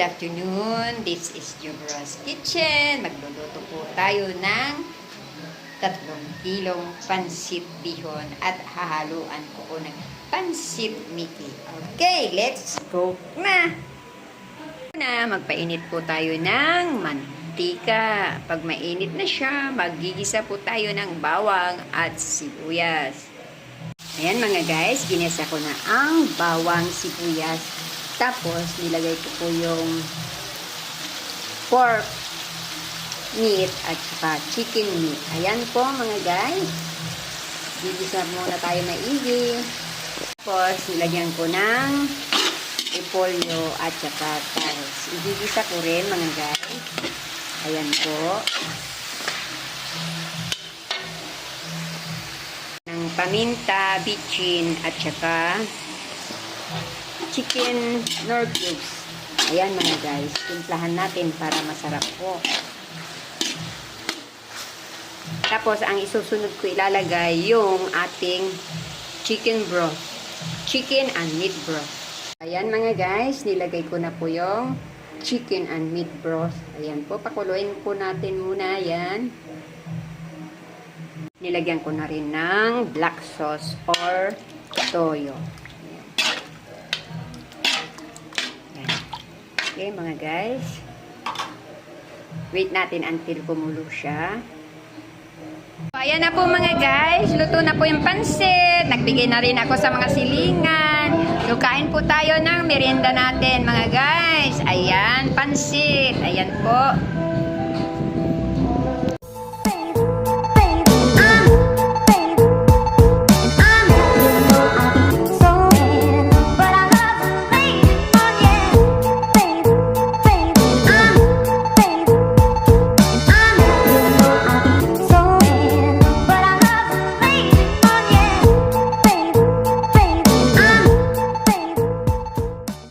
afternoon. This is Jubras Kitchen. Magluluto po tayo ng tatlong kilong pansit bihon at hahaluan ko po ng pansit miki. Okay, let's go na! Na, magpainit po tayo ng mantika. Pag mainit na siya, magigisa po tayo ng bawang at sibuyas. Ayan mga guys, ginesa ko na ang bawang sibuyas. Tapos, nilagay ko po yung pork meat at saka chicken meat. Ayan po mga guys. Gigisa muna tayo maigi. Tapos, nilagyan ko ng repolyo at saka carrots. Igigisa ko rin mga guys. Ayan po. ng paminta, bitchin, at saka chicken nor cubes. Ayan mga guys, timplahan natin para masarap po. Tapos, ang isusunod ko ilalagay yung ating chicken broth. Chicken and meat broth. Ayan mga guys, nilagay ko na po yung chicken and meat broth. Ayan po, pakuluin po natin muna yan. Nilagyan ko na rin ng black sauce or toyo. Okay mga guys. Wait natin until kumulo siya. So, ayan na po mga guys. Luto na po yung pansit. Nagbigay na rin ako sa mga silingan. So, po tayo ng merienda natin mga guys. Ayan, pansit. Ayan po.